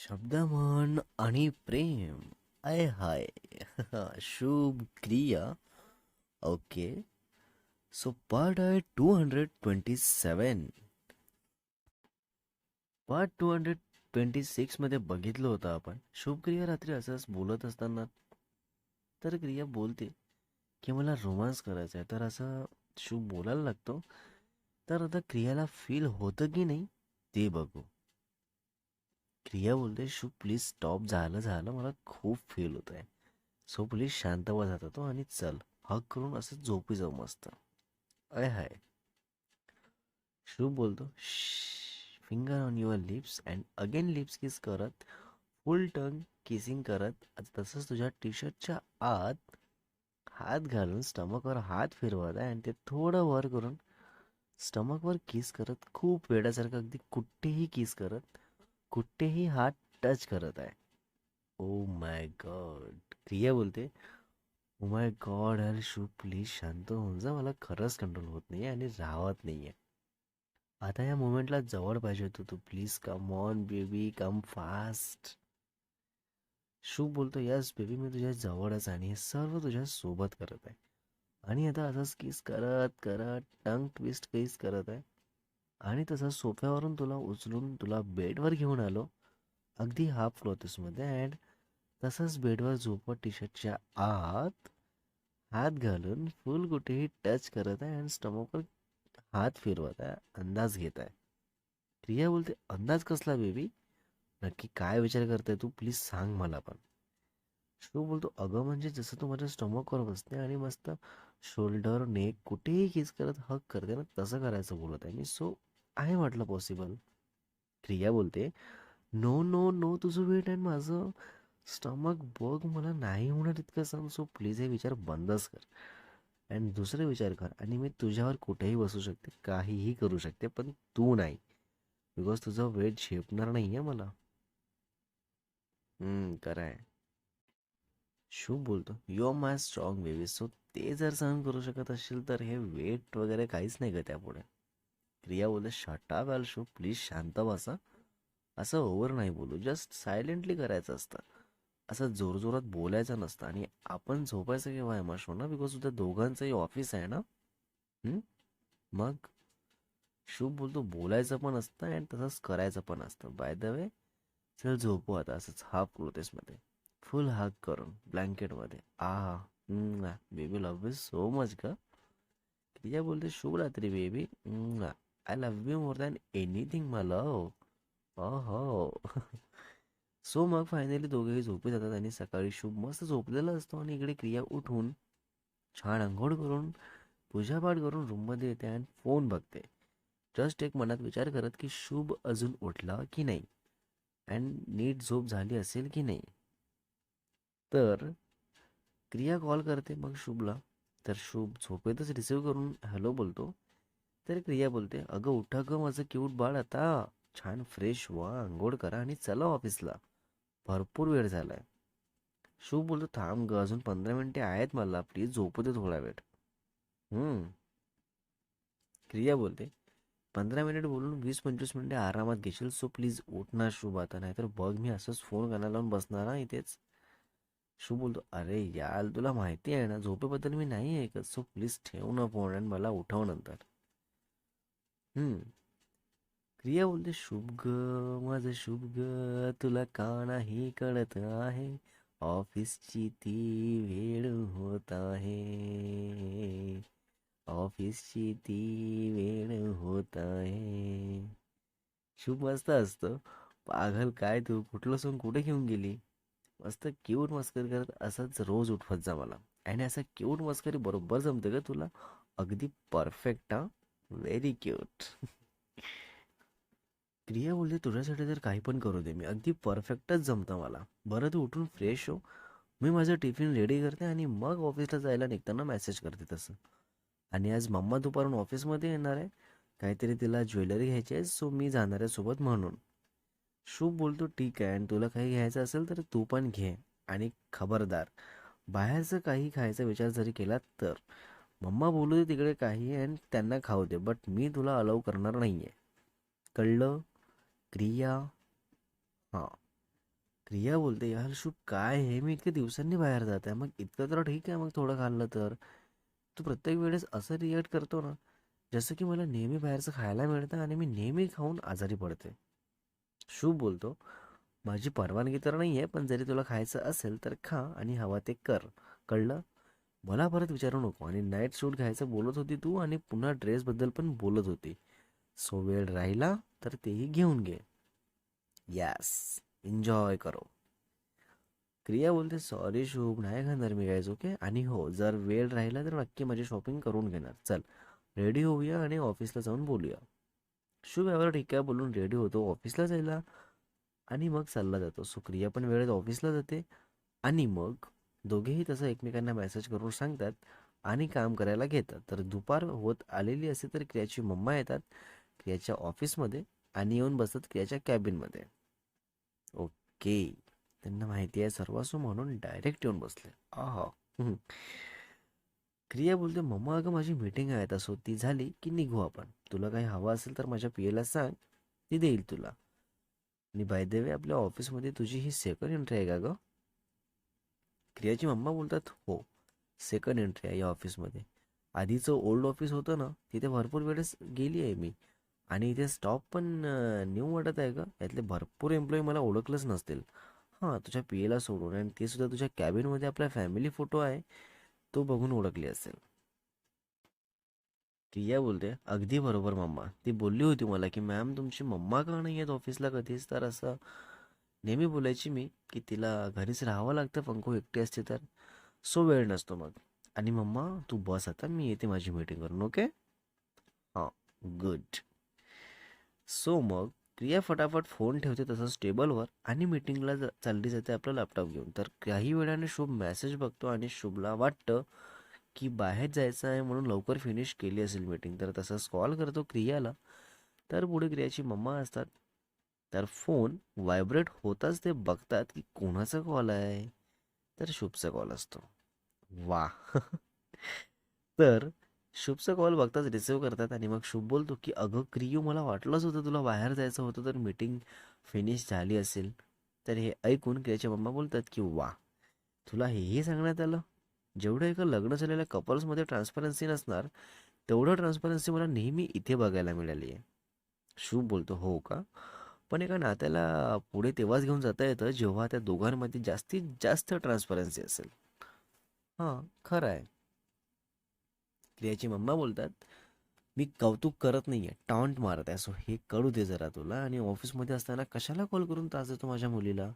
शब्दमन आणि प्रेम. I hi. Shubh Kriya. Okay. So part आहे two hundred twenty seven. Part two hundred twenty सिक्समध्ये बघितलं होतं आपण. शुभक्रिया रात्री असंच बोलत असताना तर क्रिया बोलते की मला रोमांस करायचा आहे. तर असं शुभ बोलायला लागतो. तर आता क्रियाला फील होतं की नाही ते बघू. क्रिया बोलते शू प्लीज स्टॉप झालं झालं. मला खूप फील होत आहे सो प्लीज शांत व्हा तो आणि चल. हक करून असं झोपी जाऊ मस्त. अय हाय. शुभ बोलतो finger on your lips and again lips kiss करत. फुल टंग किसिंग करत. आता तसंच तुझ्या टी शर्टच्या आत हात घालून स्टमकवर हात फिरवत आहे आणि ते थोडं वर करून स्टमकवर किस करत. खूप वेड्यासारखं अगदी कुठेही किस करत. कुठेही हात टच करत आहे. ओ माय गॉड क्रिया बोलते ओ माय गॉड अरे शू प्लीज शांत होऊन जा मला खरंच कंट्रोल होत नाही आणि राहत नाही आहे आता या मोमेंटला जवळ पाहिजे होतो तू please come on baby come fast shoe बोलतो यस बेबी मी तुझ्या जवळच आणि हे सर्व तुझ्या सोबत करत आहे. आणि आता असंच किस करत करत टंग ट्विस्ट किस करत आहे. आणि तसं सोफ्यावरून तुला उचलून तुला बेडवर घेऊन आलो. अगदी हाफ क्लॉथेसमध्ये अँड तसंच बेडवर झोपत टी शर्टच्या आत हात घालून फुल कुठेही टच करत आहे आणि स्टमकवर हात फिरवत आहे. अंदाज घेत आहे. क्रिया बोलते अंदाज कसला बेबी नक्की काय विचार करते तू? प्लीज सांग मला पण. शो बोलतो अगं म्हणजे जसं तू माझ्या स्टमकवर बसते आणि मस्त शोल्डर नेक कुठेही किस करत हक करते ना तसं करायचं बोलत आहे मी. सो आहे म्हटलं पॉसिबल क्रिया बोलते नो नो नो तुझं वेट अँड माझं स्टमक बघ मला नाही होणार इतकं सांग सो प्लीज हे विचार बंदच कर. अँड दुसरे विचार कर आणि मी तुझ्यावर कुठेही बसू शकते काहीही करू शकते पण तू नाही. बिकॉज तुझं वेट झेपणार नाही आहे मला. खरं आहे. शुभ बोलतो you are my strong baby so ते जर सहन करू शकत असेल तर हे वेट वगैरे काहीच नाही का त्यापुढे. क्रिया बोलते शटा वेल प्लीज शांत बसा. असं ओव्हर नाही बोलू जस्ट सायलेंटली करायचं असतं. असं जोरजोरात बोलायचं नसतं आणि आपण झोपायचं केव्हा आहे माशो ना बिकॉज तुझ्या दोघांचंही ऑफिस आहे ना? मग? शुभ बोलतो बोलायचं पण असतं अँड तसंच करायचं पण असतं. बाय द वे चल झोपू आता असंच हाफ क्लोथेसमध्ये फुल हाक करून ब्लँकेटमध्ये आ baby love you so much का क्रिया बोलते शुभ रात्री baby I love you more than anything मला लव हो सो मग फायनली दोघेही झोपी जातात आणि सकाळी शुभ मस्त झोपलेला असतो आणि इकडे क्रिया उठून छान आंघोळ करून पूजापाठ करून रूममध्ये येते आणि फोन बघते. जस्ट एक मनात विचार करत की शुभ अजून उठला की नाही? अँड नीट झोप झाली असेल की नाही? तर क्रिया कॉल करते मग शुभला. तर शुभ झोपेतच रिसिव्ह करून हॅलो बोलतो. तर क्रिया बोलते अगं उठा गं माझं क्यूट बाळ आता. छान फ्रेश व्हा आंघोळ करा आणि चला ऑफिसला भरपूर वेळ झालाय. शिव बोलतो थांब ग अजून पंधरा मिनिटे आहेत मला प्लीज झोपू दे थोडा वेळ. हम्म. क्रिया बोलते पंधरा मिनिट बोलून वीस पंचवीस मिनिटे आरामात घेशील सो प्लीज उठणार शुभ आता नाहीतर बघ मी असंच फोन करायला लावून बसणार ना इथेच. शुभ बोलतो अरे याल तुला माहिती आहे ना झोपेबद्दल मी नाही ऐकत सो प्लीज ठेव ना फोन आणि मला उठव नंतर. हम्म. क्रिया बोलते शुभ ग माझं शुभ ग तुला का नाही कळत आहे? ऑफिसची ती वेळ होत आहे. ऑफिसची ती वेळ होत आहे. शुभ मस्त असतं. पागल काय तू? कुठलं सॉंग कुठे घेऊन गेली? मस्त क्यूट मस्करी करत असंच रोज उठवत जा मला. आणि असं क्यूट मस्करी बरोबर जमते का तुला. अगदी परफेक्ट हा. व्हेरी क्यूट क्रिया बोलते तुझ्यासाठी तर काही पण करू दे मी. अगदी परफेक्टच जमतं मला. बरं तू उठून फ्रेश हो. मी माझं टिफिन रेडी करते आणि मग ऑफिसला जायला निघताना मेसेज करते तसं. आणि आज मम्मा दुपारून ऑफिसमध्ये येणार आहे. काहीतरी तिला ज्वेलरी घ्यायची आहे सो मी जाणार आहे सोबत म्हणून. शुभ बोलतो ठीक आहे. आणि तुला काही घ्यायचं असेल तर तू पण घे. आणि खबरदार. बाहेरचं काही खायचा विचार जरी केला तर. मम्मा बोलू दे तिकडे काही आणि त्यांना खाऊ दे बट मी तुला अलाव करणार नाही आहे कळलं? क्रिया? हां. क्रिया बोलते यार शू काय हे? मी इतक्या दिवसांनी बाहेर जात आहे. मग इतकं तर ठीक आहे मग थोडं खाल्लं तर. तू प्रत्येक वेळेस असं रिॲक्ट करतो ना जसं की मला नेहमी बाहेरचं खायला मिळतं आणि मी नेहमी खाऊन आजारी पडते. शुभ बोलतो माझी परवानगी तर नाही आहे पण जरी तुला खायचं असेल तर खा आणि हवा ते कर. कळलं? मला परत विचारू नको. आणि नाईट सूट घ्यायचं बोलत होती तू आणि पुन्हा ड्रेसबद्दल पण बोलत होती. सो वेळ राहिला तर तेही घेऊन घे. यस एन्जॉय करो. क्रिया बोलते सॉरी शुभ नाही खाणार मी गायज ओके आणि हो जर वेळ राहिला तर नक्की माझी शॉपिंग करून घेणार. चल रेडी होऊया आणि ऑफिसला जाऊन बोलूया. शुभ यावर ठीक आहे बोलून रेडी होतो ऑफिसला जायला. आणि मग चालला जातो. सुक्रिया पण वेळेत ऑफिसला जाते. आणि मग दोघेही तसं एकमेकांना मेसेज करून सांगतात आणि काम करायला घेतात. तर दुपार होत आलेली असते तर क्रियाची मम्मा येतात क्रियाच्या ऑफिसमध्ये आणि येऊन बसतात क्रियाच्या कॅबिनमध्ये ओके. त्यांना माहिती आहे सर्वांसो म्हणून डायरेक्ट येऊन बसले. आहा. क्रिया बोलते मम्मा अगं माझी मीटिंग आहे तसो ती झाली की निघू आपण. तुला काही हवं असेल तर माझ्या पियेला सांग. ती देईल तुला. आणि बाय वे आपल्या ऑफिसमध्ये तुझी ही सेकंड एंट्री आहे का गं? क्रियाची मम्मा बोलतात हो सेकंड एंट्री आहे या ऑफिसमध्ये आधीचं ओल्ड ऑफिस होतं ना तिथे भरपूर वेळेस गेली आहे मी. आणि इथे स्टॉप पण न्यू वाटत आहे का यातले भरपूर एम्प्लॉई मला ओळखलंच नसतील. हां तुझ्या पी एला सोडून आणि ते सुद्धा तुझ्या कॅबिनमध्ये आपला फॅमिली फोटो आहे तो बघून ओळखली असेल. प्रिया बोलते अगदी बरोबर मम्मा. ती बोलली होती मला की मॅम तुमची मम्मा का नाही आहेत ऑफिसला कधीच? तर असं नेहमी बोलायची मी की तिला घरीच राहावं लागतं पंको एकटी असते तर. सो वेळ नसतो मग. आणि मम्मा तू बस आता मी येते माझी मीटिंग करून ओके? हां गुड सो मग क्रिया फटाफट फोन ठेवते तसंच टेबलवर आणि मीटिंगला चालली जाते आपला लॅपटॉप घेऊन. तर काही वेळाने शुभ मेसेज बघतो आणि शुभला वाटतं की बाहेर जायचं आहे म्हणून लवकर फिनिश केली असेल मीटिंग तर तसंच कॉल करतो क्रियाला. तर पुढे क्रियाची मम्मा असतात. तर फोन व्हायब्रेट होताच ते बघतात की कोणाचा कॉल आहे? तर शुभचा कॉल असतो. वा. तर शुभचा कॉल बघताच रिसिव्ह करतात आणि मग शुभ बोलतो की अगं क्रियू मला वाटलंच होतं तुला बाहेर जायचं होतं तर मीटिंग फिनिश झाली असेल. तर हे ऐकून क्रियाच्या मम्मा बोलतात की वा तुला हेही सांगण्यात आलं? जेवढं एका लग्न झालेल्या कपल्समध्ये ट्रान्सपरन्सी नसणार तेवढं ट्रान्सपरन्सी मला नेहमी इथे बघायला मिळाली आहे शुभ बोलतो हो का? पण एका नात्याला पुढे तेव्हाच घेऊन जाता येतं जेव्हा त्या दोघांमध्ये जास्तीत जास्त ट्रान्सपरन्सी असेल. हां खरं आहे. क्रियाची मम्मा बोलतात मी कौतुक करत नाही आहे टॉन्ट मारत आहे. सो हे कळू दे जरा तुला. आणि ऑफिसमध्ये असताना कशाला कॉल करून त्रास देतो माझ्या मुलीला?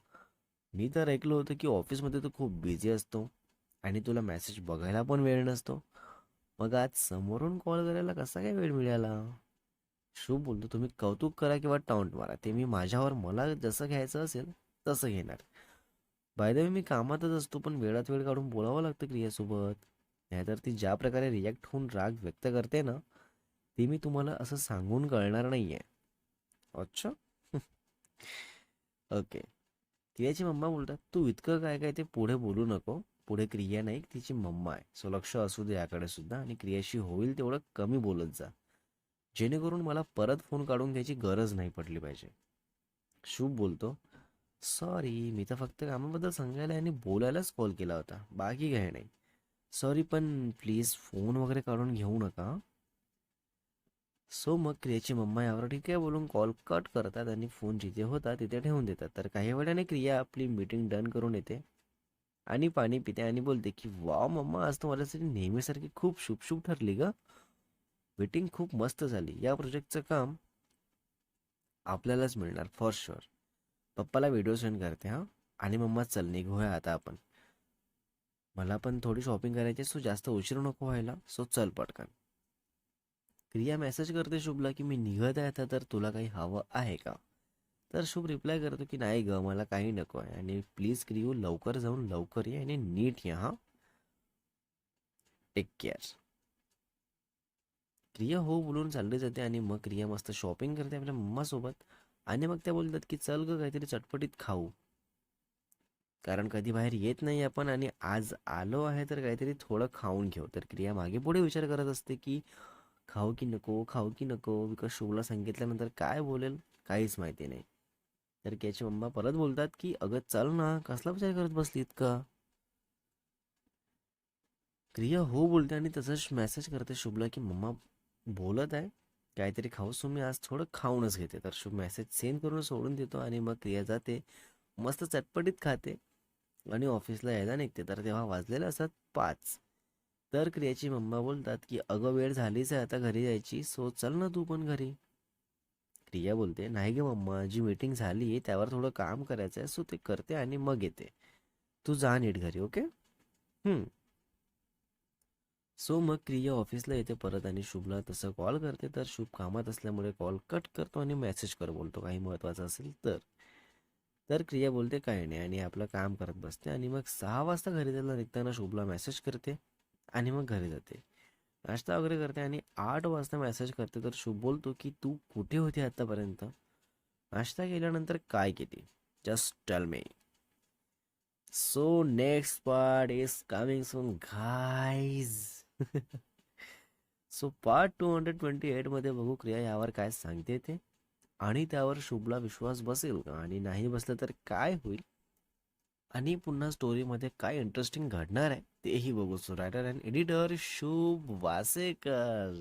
मी तर ऐकलं होतं की ऑफिसमध्ये तू खूप बिझी असतो आणि तुला मेसेज बघायला पण वेळ नसतो. मग आज समोरून कॉल करायला कसा काय वेळ मिळाला? शुभ बोलतो. तुम्ही कौतुक करा किंवा टाउंट मारा. ते मी माझ्यावर मला जसं घ्यायचं असेल तसं घेणार. बाय द वे मी कामातच असतो पण वेळात वेळ काढून बोलावं लागतं क्रियासोबत. नाहीतर ती ज्या प्रकारे रिॲक्ट होऊन राग व्यक्त करते ना ते मी तुम्हाला असं सांगून कळणार नाही आहे अच्छा? ओके क्रियाची मम्मा बोलतात तू इतकं काय काय ते पुढे बोलू नको. पुढे क्रिया नाही तिची मम्मा आहे. सो लक्ष असू दे याकडे सुद्धा आणि क्रियाशी होईल तेवढं कमी बोलत जा. जेणेकरून मला परत फोन काढून घ्यायची गरज नाही पडली पाहिजे. शुभ बोलतो. सॉरी मी तर फक्त कामाबद्दल सांगायला आणि बोलायलाच कॉल केला होता. बाकी काय नाही. सॉरी पण प्लीज फोन वगैरे काढून घेऊ नका. सो मग क्रियाची मम्मा यावर ठीक आहे बोलून कॉल कट करतात आणि फोन जिथे होता तिथे ठेवून देतात. तर काही वेळाने क्रिया आपली मीटिंग डन करून येते. आणि पाणी पिते आणि बोलते की वा मम्मा आज तर माझ्यासाठी नेहमीसारखी खूप शुभ शुभ ठरली ग. मीटिंग खूप मस्त झाली. या प्रोजेक्टचं काम आपल्यालाच मिळणार फॉर शुअर पप्पाला व्हिडिओ सेंड करते हां. आणि मम्मा चल निघूया आता आपण. मला पण थोडी शॉपिंग करायची सो जास्त उशीर नको व्हायला. सो चल पटकन. क्रिया मेसेज करते शुभला की मी निघत आहे आता तर तुला काही हवं आहे का? तर शुभ रिप्लाय करतो की नाही ग मला काही नको आहे. आणि प्लीज क्रियू लवकर जाऊन लवकर ये आणि नीट या हां. टेक केअर क्रिया हो बोलून चालली जाते आणि मग क्रिया मस्त शॉपिंग करते आपल्या मम्मासोबत. आणि मग त्या बोलतात की चल ग काहीतरी चटपटीत खाऊ. कारण कधी बाहेर येत नाही आपण आणि आज आलो आहे तर काहीतरी थोडं खाऊन घेऊ. तर क्रिया मागे पुढे विचार करत असते की खाऊ की नको खाऊ की नको? बिकॉज शुभला सांगितल्यानंतर काय बोलेल? काहीच माहिती नाही. तर क्रियाची मम्मा परत बोलतात की अगं चल ना कसला विचार करत बसली इतका? क्रिया हो बोलते आणि तसंच मेसेज करते शुभला की मम्मा बोलत आहे. काहीतरी खाऊ सो मी आज थोडं खाऊनच घेते. तर शुभ मेसेज सेंड करून सोडून देतो आणि मग क्रिया जाते. मस्त चटपटीत खाते. आणि ऑफिसला यायला निघते. तर तेव्हा वाजलेलं असतात पाच. तर क्रियाची मम्मा बोलतात की अगं वेळ झालीच आहे आता घरी जायची. सो चल ना तू पण घरी. क्रिया बोलते नाही गे मम्मा जी मीटिंग झाली आहे त्यावर थोडं काम करायचं आहे सो ते करते आणि मग येते. तू जा नीट घरी ओके? हम्म. सो मग क्रिया ऑफिसला येते परत आणि शुभला तसं कॉल करते तर शुभ कामात असल्यामुळे कॉल कट करतो आणि मेसेज कर बोलतो. काही महत्त्वाचं असेल तर. तर क्रिया बोलते काही नाही आणि आपलं काम करत बसते. आणि मग सहा वाजता घरी जायला निघताना शुभला मेसेज करते आणि मग घरी जाते. नाश्ता वगैरे करते आणि आठ वाजता मेसेज करते तर शुभ बोलतो की तू कुठे होती आतापर्यंत? नाश्ता केल्यानंतर काय केली? Just tell me so next part is coming soon guys so part two hundred twenty एटमध्ये बघू क्रिया यावर काय सांगते ते? आणि त्यावर शुभला विश्वास बसेल का? आणि नाही बसलं तर काय होईल? आणि पुन्हा स्टोरीमध्ये काय इंटरेस्टिंग घडणार आहे? तेही बघू. सो रायटर अँड एडिटर शुभ वासेकर.